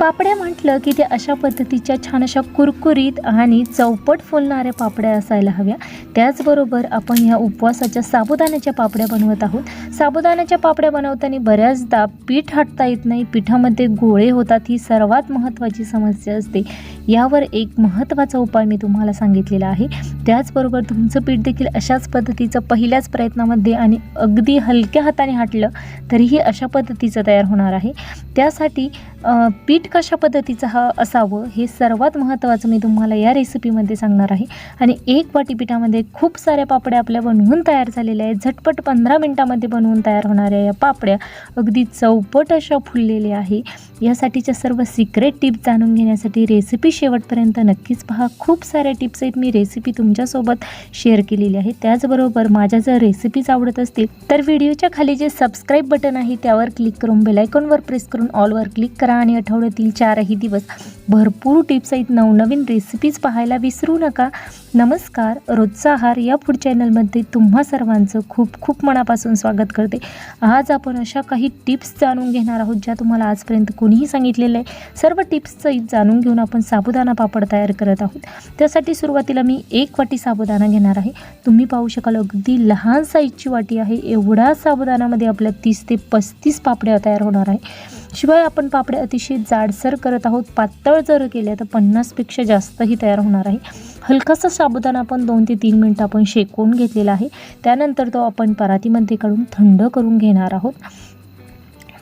पापड्या म्हटलं की ते अशा पद्धतीच्या छान अशा कुरकुरीत आणि चौपट फुलणाऱ्या पापड्या असायला हव्या. त्याचबरोबर आपण ह्या उपवासाच्या साबुदाण्याच्या पापड्या बनवत आहोत. साबुदाण्याच्या पापड्या बनवताना बऱ्याचदा पीठ हटता येत नाही. पिठामध्ये गोळे होतात ही सर्वात महत्त्वाची समस्या असते. यावर एक महत्त्वाचा उपाय मी तुम्हाला सांगितलेला आहे. त्याचबरोबर तुमचं पीठ देखील अशाच पद्धतीचं पहिल्याच प्रयत्नामध्ये आणि अगदी हलक्या हाताने हाटलं तरीही अशा पद्धतीचं तयार होणार आहे. त्यासाठी पीठ कशा पद्धतीचं हा असावं हे सर्वात महत्त्वाचं मी तुम्हाला या रेसिपीमध्ये सांगणार आहे. आणि एक वाटी पिठामध्ये खूप साऱ्या पापड्या आपल्या बनवून तयार झालेल्या आहेत. झटपट पंधरा मिनटामध्ये बनवून तयार होणाऱ्या या पापड्या अगदी चौपट अशा फुललेल्या आहे. यासाठीच्या सर्व सिक्रेट टिप्स जाणून घेण्यासाठी रेसिपी शेवटपर्यंत नक्कीच पहा. खूप साऱ्या टिप्स आहेत. मी रेसिपी तुम तुमच्यासोबत शेअर केलेली आहे. त्याचबरोबर माझ्या जर रेसिपीज आवडत असतील तर व्हिडिओच्या खाली जे सबस्क्राईब बटन आहे त्यावर क्लिक करून बेलायकॉनवर प्रेस करून ऑलवर क्लिक करा. आणि आठवड्यातील चारही दिवस भरपूर टिप्स आहेत. नवनवीन रेसिपीज पाहायला विसरू नका. नमस्कार. रोजचा आहार या फूड चॅनलमध्ये तुम्हा सर्वांचं खूप खूप मनापासून स्वागत करते. आज आपण अशा काही टिप्स जाणून घेणार आहोत ज्या तुम्हाला आजपर्यंत कोणीही सांगितलेलं आहे. सर्व टिप्सचं जाणून घेऊन आपण साबुदाणा पापड तयार करत आहोत. त्यासाठी सुरुवातीला मी एक वाटी साबुदाणा घेणार आहे. तुम्ही पाहू शकाल अगदी लहान साईजची वाटी आहे. एवढा साबुदानामध्ये आपल्या तीस ते पस्तीस पापड्या तयार होणार आहे. शिवाय आपण पापड्या अतिशय जाडसर करत आहोत पातळ जर केल्या तर पन्नासपेक्षा जास्तही तयार होणार आहे. हलकासा साबुदाणा आपण दोन ते तीन मिनटं आपण शेकवून घेतलेला आहे. त्यानंतर तो आपण परातीमध्ये काढून थंड करून घेणार आहोत.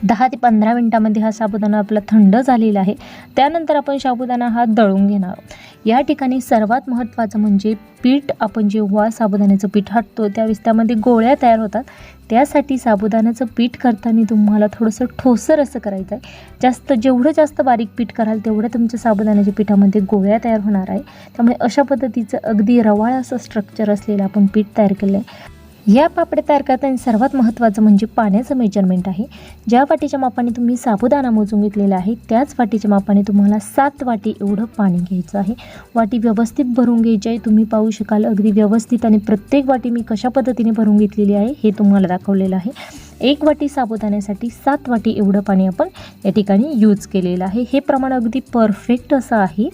दहा ते पंधरा मिनटामध्ये हा साबुदाणा आपला थंड झालेला आहे. त्यानंतर आपण साबुदाणा हा दळून घेणार आहोत. या ठिकाणी सर्वात महत्त्वाचं म्हणजे पीठ आपण जेव्हा साबुदाण्याचं पीठ हटतो त्यावेळेस त्यामध्ये गोळ्या तयार होतात. त्यासाठी साबुदाण्याचं पीठ करताना तुम्हाला थोडंसं ठोसर असं करायचं आहे जास्त जेवढं जास्त बारीक पीठ कराल तेवढं तुमच्या साबुदाण्याच्या पिठामध्ये गोळ्या तयार होणार आहे. त्यामुळे अशा पद्धतीचं अगदी रवाळ असं स्ट्रक्चर असलेलं आपण पीठ तयार केलं आहे या पापड्या तयार करताना सर्वात महत्त्वाचं म्हणजे पाण्याचं मेजरमेंट आहे. ज्या वाटीच्या मापाने तुम्ही साबुदाणा मोजून घेतलेला आहे त्याच वाटीच्या मापाने तुम्हाला सात वाटी एवढं पाणी घ्यायचं आहे. वाटी व्यवस्थित भरून घ्यायची आहे. तुम्ही पाहू शकाल अगदी व्यवस्थित आणि प्रत्येक वाटी मी कशा पद्धतीने भरून घेतलेली आहे हे तुम्हाला दाखवलेलं आहे. एक वाटी साबुदाण्यासाठी सात वाटी एवढं पाणी आपण या ठिकाणी यूज केलेलं आहे. हे प्रमाण अगदी परफेक्ट असं आहे.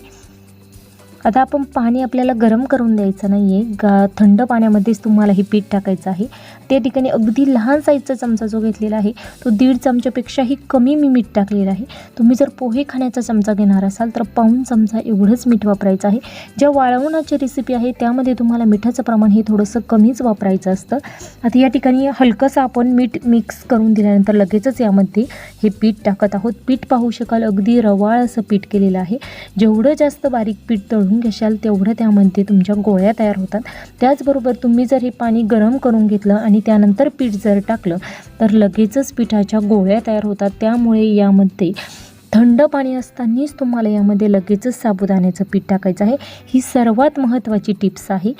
आता आपण पाणी आपल्याला गरम करून द्यायचं नाही आहे गा थंड पाण्यामध्येच तुम्हाला हे पीठ टाकायचं आहे. त्या ठिकाणी अगदी लहान साईजचा चमचा जो घेतलेला आहे तो दीड चमच्यापेक्षाही कमी मी मीठ टाकलेलं आहे. तुम्ही जर पोहे खाण्याचा चमचा घेणार असाल तर पाऊण चमचा एवढंच मीठ वापरायचं आहे. ज्या वाळवणाची रेसिपी आहे त्यामध्ये तुम्हाला मिठाचं प्रमाण हे थोडंसं कमीच वापरायचं असतं. आता या ठिकाणी हलकंसं आपण मीठ मिक्स करून दिल्यानंतर लगेचच यामध्ये हे पीठ टाकत आहोत. पीठ पाहू शकाल अगदी रवाळ असं पीठ केलेलं आहे. जेवढं जास्त बारीक पीठ तळून घेशाल तेवढं त्यामध्ये तुमच्या गोळ्या तयार होतात. त्याचबरोबर तुम्ही जर हे पाणी गरम करून घेतलं आणि त्यानंतर पीठ जर टाकलं तर लगेचच पिठाच्या गोळ्या तयार होतात. त्यामुळे यामध्ये थंड पाणी असतानाच तुम्हाला यामध्ये लगेचच साबुदाण्याचं पीठ टाकायचं आहे. ही सर्वात महत्त्वाची टिप्स आहे.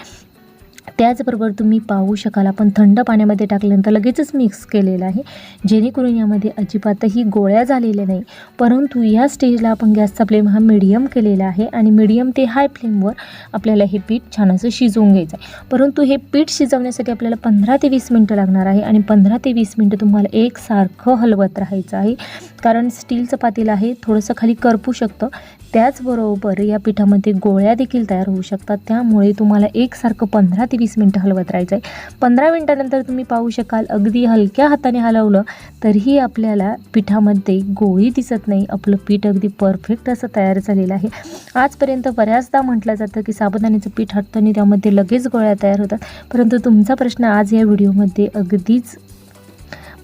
त्याचबरोबर तुम्ही पाहू शकाल आपण थंड पाण्यामध्ये टाकल्यानंतर लगेचच मिक्स केलेलं आहे. जेणेकरून यामध्ये अजिबातही गोळ्या झालेल्या नाही. परंतु या स्टेजला आपण गॅसचा फ्लेम हा मिडियम केलेला आहे आणि मिडियम ते हाय फ्लेमवर आपल्याला हे पीठ छान असं शिजवून घ्यायचं आहे. परंतु हे पीठ शिजवण्यासाठी आपल्याला पंधरा ते वीस मिनटं लागणार आहे आणि पंधरा ते वीस मिनटं तुम्हाला एकसारखं हलवत राहायचं आहे. कारण स्टीलचं पातील आहे थोडंसं खाली करपू शकतं. त्याचबरोबर या पिठामध्ये गोळ्या देखील तयार होऊ शकतात. त्यामुळे तुम्हाला एकसारखं पंधरा ते वीस मिनटं हलवत राहायचं आहे. पंधरा मिनटानंतर तुम्ही पाहू शकाल अगदी हलक्या हाताने हलवलं तरीही आपल्याला पिठामध्ये गोळी दिसत नाही. आपलं पीठ अगदी परफेक्ट असं तयार झालेलं आहे. आजपर्यंत बऱ्याचदा म्हटलं जातं की साबुदाण्याचं पीठ हटताना त्यामध्ये लगेच गोळ्या तयार होतात. परंतु तुमचा प्रश्न आज या व्हिडिओमध्ये अगदीच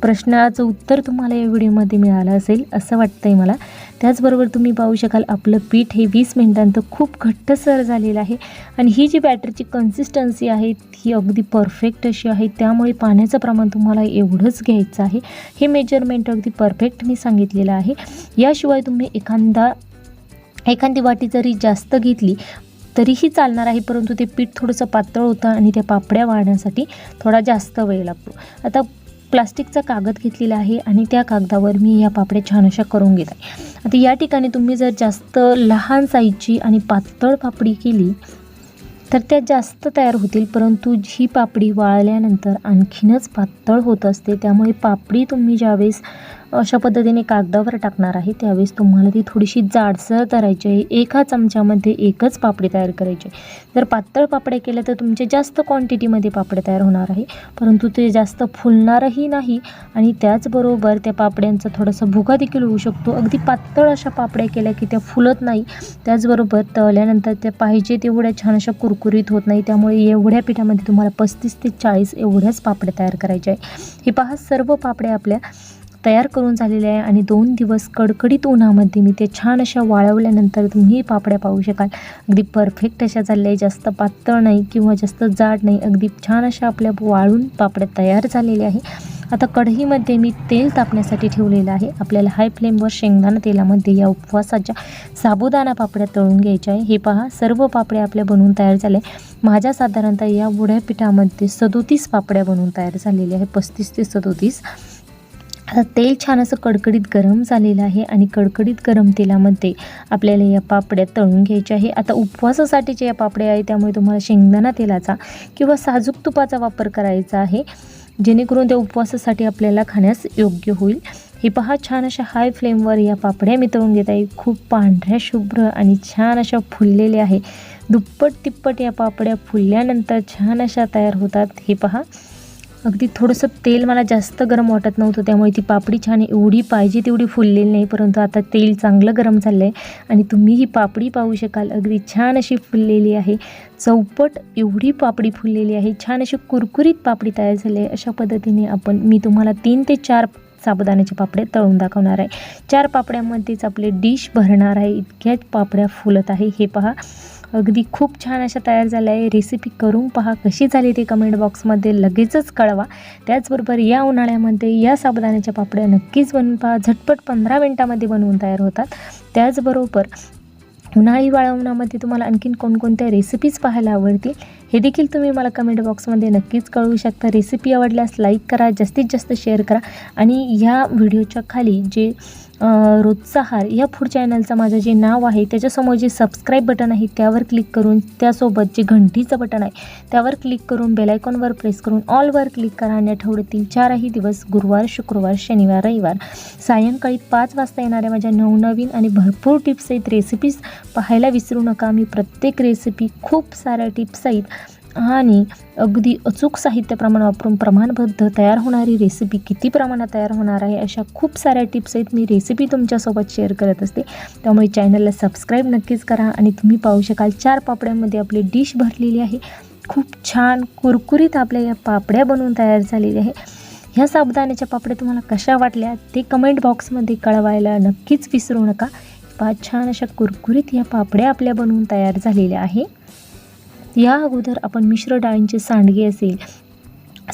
प्रश्नाचं उत्तर तुम्हाला या व्हिडिओमध्ये मिळालं असेल असं वाटतंय मला. त्याचबरोबर तुम्ही पाहू शकाल आपलं पीठ हे वीस मिनिटांत खूप घट्टसर झालेलं आहे. आणि ही जी बॅटरची कन्सिस्टन्सी आहे ही अगदी परफेक्ट अशी आहे. त्यामुळे पाण्याचं प्रमाण तुम्हाला एवढंच घ्यायचं आहे. हे मेजरमेंट अगदी परफेक्ट मी सांगितलेलं आहे. याशिवाय तुम्ही एखादा एखादी वाटी जरी जास्त घेतली तरीही चालणार आहे. परंतु ते पीठ थोडंसं पातळ होतं आणि त्या पापड्या वाळण्यासाठी थोडा जास्त वेळ लागतो. आता प्लास्टिकचा कागद घेतलेला आहे आणि त्या कागदावर मी या पापड्या छान अशा करून घेत आहे. आता या ठिकाणी तुम्ही जर जास्त लहान साईजची आणि पातळ पापडी केली तर त्या जास्त तयार होतील परंतु ही पापडी वाळल्यानंतर आणखीनच पातळ होत असते. त्यामुळे पापडी तुम्ही ज्यावेळेस अशा पद्धतीने कागदावर टाकणार आहे. त्यावेळेस तुम्हाला ती थोडीशी जाडसर करायची आहे. एका चमच्यामध्ये एकच पापडी तयार करायची आहे. जर पातळ पापड्या केल्या तर तुमचे जास्त क्वांटिटीमध्ये पापड्या तयार होणार आहे. परंतु ते जास्त फुलणारही नाही आणि त्याचबरोबर त्या पापड्यांचा थोडासा भुगा देखील होऊ शकतो. अगदी पातळ अशा पापड्या केल्या की त्या फुलत नाही. त्याचबरोबर तळल्यानंतर त्या पाहिजे तेवढ्या छान अशा कुरकुरीत होत नाही. त्यामुळे एवढ्या पिठामध्ये तुम्हाला पस्तीस ते चाळीस एवढ्याच पापड्या तयार करायच्या आहे हे पहा सर्व पापड्या आपल्या तयार करून झालेले आहे आणि दोन दिवस कडकडीत उन्हामध्ये मी ते छान अशा वाळवल्यानंतर तुम्ही पापड्या पाहू शकाल. अगदी परफेक्ट अशा झालेल्या आहे जास्त पातळ नाही किंवा जास्त जाड नाही. अगदी छान अशा आपल्या वाळून पापड्या तयार झालेल्या आहे आता कढईमध्ये मी तेल तापण्यासाठी ठेवलेलं आहे. आपल्याला हाय फ्लेमवर शेंगदाणा तेलामध्ये या उपवासाच्या साबुदाणा पापड्या तळून घ्यायच्या आहे. हे पहा सर्व पापड्या आपल्या बनवून तयार झाल्या माझ्या साधारणतः या बुड्या पिठामध्ये सदोतीस पापड्या बनवून तयार झालेल्या आहे पस्तीस ते सदोतीस. आता तेल छान असं कडकडीत गरम झालेलं आहे आणि कडकडीत गरम तेलामध्ये आपल्याला या पापड्या तळून घ्यायच्या आहे. आता उपवासासाठीच्या या पापड्या आहे त्यामुळे तुम्हाला शेंगदाणा तेलाचा किंवा साजूक तुपाचा वापर करायचा आहे. जेणेकरून त्या उपवासासाठी आपल्याला खाण्यास योग्य होईल. हे पहा छान अशा हाय फ्लेमवर या पापड्या मी तळून घेत आहे. खूप पांढऱ्या शुभ्र आणि छान अशा फुललेल्या आहे. दुप्पट तिप्पट या पापड्या फुलल्यानंतर छान अशा तयार होतात. हे पहा अगदी थोडंसं तेल मला जास्त गरम वाटत नव्हतं त्यामुळे ती पापडी छान एवढी पाहिजे तेवढी फुललेली नाही परंतु आता तेल चांगलं गरम झालं आहे आणि तुम्ही ही पापडी पाहू शकाल. अगदी छान अशी फुललेली आहे चौपट एवढी पापडी फुललेली आहे छान अशी कुरकुरीत पापडी तयार झाली आहे. अशा पद्धतीने आपण मी तुम्हाला तीन ते चार साबुदाण्याचे पापडे तळून दाखवणार आहे. चार पापड्यामध्येच आपले डिश भरणार आहे इतक्याच पापड्या फुलत आहे. हे पहा अगदी खूप छान अशा तयार झाल्या आहे. रेसिपी करून पहा कशी झाली ती कमेंट बॉक्समध्ये लगेचच कळवा. त्याचबरोबर या उन्हाळ्यामध्ये या साबुदाण्याच्या पापड्या नक्कीच बनवून पहा. झटपट पंधरा मिनटामध्ये बनवून तयार होतात. त्याचबरोबर उन्हाळी वाळवणामध्ये तुम्हाला आणखीन कोणकोणत्या रेसिपीज पाहायला आवडतील हे देखील तुम्ही मला कमेंट बॉक्समध्ये नक्कीच कळवू शकता. रेसिपी आवडल्यास लाईक करा जास्तीत जास्त शेअर करा. आणि ह्या व्हिडिओच्या खाली जे रोजचा हार या फूड चॅनलचं माझं जे नाव आहे त्याच्यासमोर जे सबस्क्राईब बटन आहे त्यावर क्लिक करून त्यासोबत जे घंटीचं बटन आहे त्यावर क्लिक करून बेलायकॉनवर प्रेस करून ऑलवर क्लिक करा. आणि आठवड्यातील चारही दिवस गुरुवार शुक्रवार शनिवार रविवार सायंकाळी पाच वाजता येणाऱ्या माझ्या नवनवीन आणि भरपूर टिप्स आहेत रेसिपीज पाहायला विसरू नका. मी प्रत्येक रेसिपी खूप साऱ्या टिप्स आहेत. आणि अगदी अचूक साहित्य प्रमाण वापरून प्रमाणबद्ध तयार होणारी रेसिपी किती प्रमाणात तयार होणार आहे अशा खूप साऱ्या टिप्स आहेत. मी रेसिपी तुमच्यासोबत शेअर करत असते. त्यामुळे चॅनलला सबस्क्राईब नक्कीच करा आणि तुम्ही पाहू शकाल चार पापड्यांमध्ये आपली डिश भरलेली आहे. खूप छान कुरकुरीत आपल्या या पापड्या बनवून तयार झालेल्या आहे ह्या साबुदाण्याच्या पापड्या तुम्हाला कशा वाटल्या ते कमेंट बॉक्समध्ये कळवायला नक्कीच विसरू नका. पाच छान अशा कुरकुरीत ह्या पापड्या आपल्या बनवून तयार झालेल्या आहे. या अगोदर आपण मिश्र डाळींचे सांडगे असेल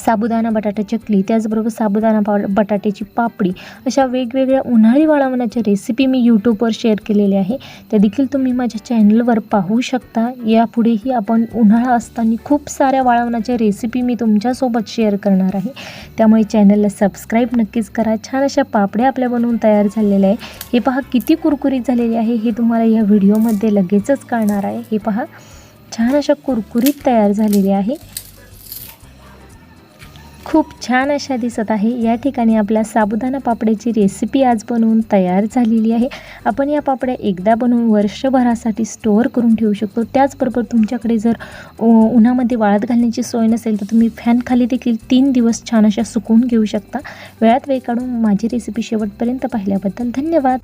साबुदाणा बटाटा चकली त्याचबरोबर साबुदाणा पा बटाट्याची पापडी अशा वेगवेगळ्या उन्हाळी वाळवण्याच्या रेसिपी मी यूट्यूबवर शेअर केलेल्या आहे. त्या देखील तुम्ही माझ्या चॅनलवर पाहू शकता. यापुढेही आपण उन्हाळा असताना खूप साऱ्या वाळवण्याच्या रेसिपी मी तुमच्यासोबत शेअर करणार आहे. त्यामुळे चॅनलला सबस्क्राईब नक्कीच करा. छान अशा पापड्या आपल्या बनवून तयार झालेल्या आहे. हे पहा किती कुरकुरीत झालेली आहे. हे तुम्हाला या व्हिडिओमध्ये लगेचच कळणार आहे. हे पहा. छान अशा कुरकुरीत तयार झालेली आहे. खूप छान अशा दिसत आहे. या ठिकाणी आपल्या साबुदाणा पापड्याची रेसिपी आज बनवून तयार झालेली आहे. आपण या पापड्या एकदा बनवून वर्षभरासाठी स्टोअर करून ठेवू शकतो. त्याचबरोबर तुमच्याकडे जर उन्हामध्ये वाळत घालण्याची सोय नसेल तर तुम्ही फॅन खाली देखील तीन दिवस छान अशा सुकवून घेऊ शकता. वेळात वेळ काढून माझी रेसिपी शेवटपर्यंत पाहिल्याबद्दल धन्यवाद.